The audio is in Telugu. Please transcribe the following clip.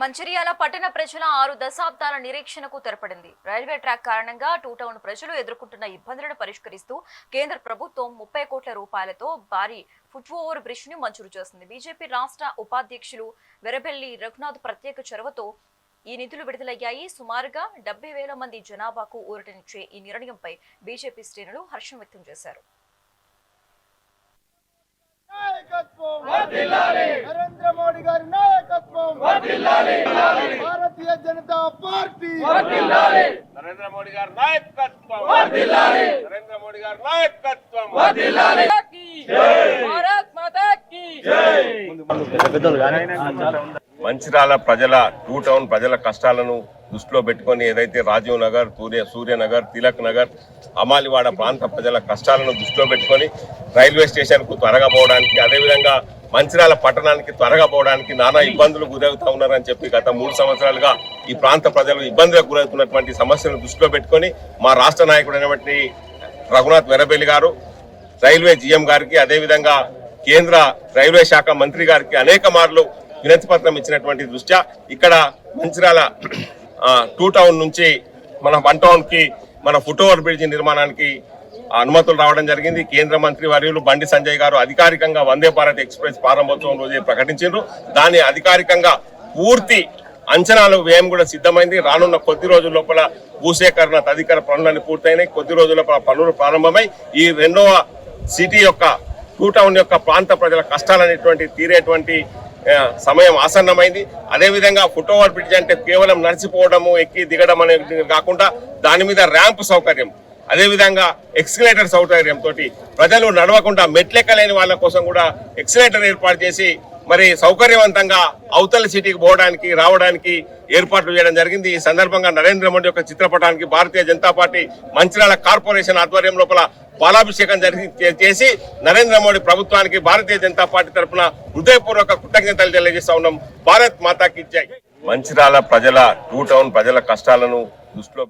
మంచిర్యాల పట్టణ ప్రజల ఆరు దశాబ్దాల నిరీక్షణకు తెరపడింది. రైల్వే ట్రాక్ కారణంగా టూ టౌన్ ప్రజలు ఎదుర్కొంటున్న ఇబ్బందులను పరిష్కరిస్తూ కేంద్ర ప్రభుత్వం ముప్పై కోట్ల రూపాయలతో భారీ ఫుట్ ఓవర్ బ్రిడ్జ్ని మంజూరు చేసింది. బీజేపీ రాష్ట్ర ఉపాధ్యక్షులు వెరబెల్లి రఘునాథ్ ప్రత్యేక చొరవతో ఈ నిధులు విడుదలయ్యాయి. సుమారుగా డెబ్బై వేల మంది జనాభాకు ఊరటనిచ్చే ఈ నిర్ణయంపై బీజేపీ శ్రేణులు హర్షం వ్యక్తం చేశారు నాయకత్వం నరేంద్ర మోడీ గారి నాయకత్వం భారతీయ జనతా పార్టీ. నరేంద్ర మోడీ గారి నాయకత్వం. నరేంద్ర మోడీ గారి నాయకత్వం. మంచిరాల ప్రజల టూ టౌన్ ప్రజల కష్టాలను దృష్టిలో పెట్టుకొని ఏదైతే రాజీవ్ నగర్ సూర్య సూర్యనగర్ తిలక్ నగర్ అమాలివాడ ప్రాంత ప్రజల కష్టాలను దృష్టిలో పెట్టుకొని రైల్వే స్టేషన్కు త్వరగా పోవడానికి అదేవిధంగా మంచిర్యాల పట్టణానికి త్వరగా పోవడానికి నానా ఇబ్బందులు గురవుతా ఉన్నారని చెప్పి గత మూడు సంవత్సరాలుగా ఈ ప్రాంత ప్రజలు ఇబ్బందులకు గురవుతున్నటువంటి సమస్యలను దృష్టిలో పెట్టుకొని మా రాష్ట్ర నాయకుడు రఘునాథ్ వెరబెల్లి గారు రైల్వే జీఎం గారికి అదేవిధంగా కేంద్ర రైల్వే శాఖ మంత్రి గారికి అనేక మార్లు వినతి పత్రం ఇచ్చినటువంటి దృష్ట్యా ఇక్కడ మంచిర్యాల టూ టౌన్ నుంచి మన వన్ టౌన్కి మన ఫుట్ ఓవర్ బ్రిడ్జ్ నిర్మాణానికి అనుమతులు రావడం జరిగింది. కేంద్ర మంత్రి వర్యులు బండి సంజయ్ గారు అధికారికంగా వందే భారత్ ఎక్స్ప్రెస్ ప్రారంభోత్సవం రోజే ప్రకటించారు దాన్ని అధికారికంగా పూర్తి అంచనాలు వ్యయం కూడా సిద్ధమైంది. రానున్న కొద్ది రోజుల లోపల భూసేకరణ తదితర పనులన్నీ పూర్తయినాయి. కొద్ది రోజుల లోపల పనులు ప్రారంభమై ఈ రెండవ సిటీ యొక్క టూ టౌన్ యొక్క ప్రాంత ప్రజల కష్టాలనేటువంటి తీరేటువంటి సమయం ఆసన్నమైంది. అదేవిధంగా ఫుట్ ఓవర్ బ్రిడ్జ్ అంటే కేవలం నడిచిపోవడము ఎక్కి దిగడం అనేది కాకుండా దాని మీద ర్యాంప్ సౌకర్యం అదేవిధంగా ఎక్స్కలేటర్ సౌకర్యం తోటి ప్రజలు నడవకుండా మెట్లెక్కలేని వాళ్ళ కోసం కూడా ఎక్స్కలేటర్ ఏర్పాటు చేసి మరి సౌకర్యవంతంగా అవతల సిటీకి పోవడానికి రావడానికి ఏర్పాట్లు చేయడం జరిగింది. ఈ సందర్భంగా నరేంద్ర మోడీ యొక్క చిత్రపటానికి భారతీయ జనతా పార్టీ మంచిర్యాల కార్పొరేషన్ ఆధ్వర్యం లోపల బాలాభిషేకం జరిగి చే- చేసి నరేంద్ర మోడీ ప్రభుత్వానికి భారతీయ జనతా పార్టీ తరఫున హృదయపూర్వక కృతజ్ఞతలు తెలియజేస్తా ఉన్నాం. భారత్ మాతాకి జై. మంచిర్యాల ప్రజల టూ టౌన్ ప్రజల కష్టాలను దృష్టిలో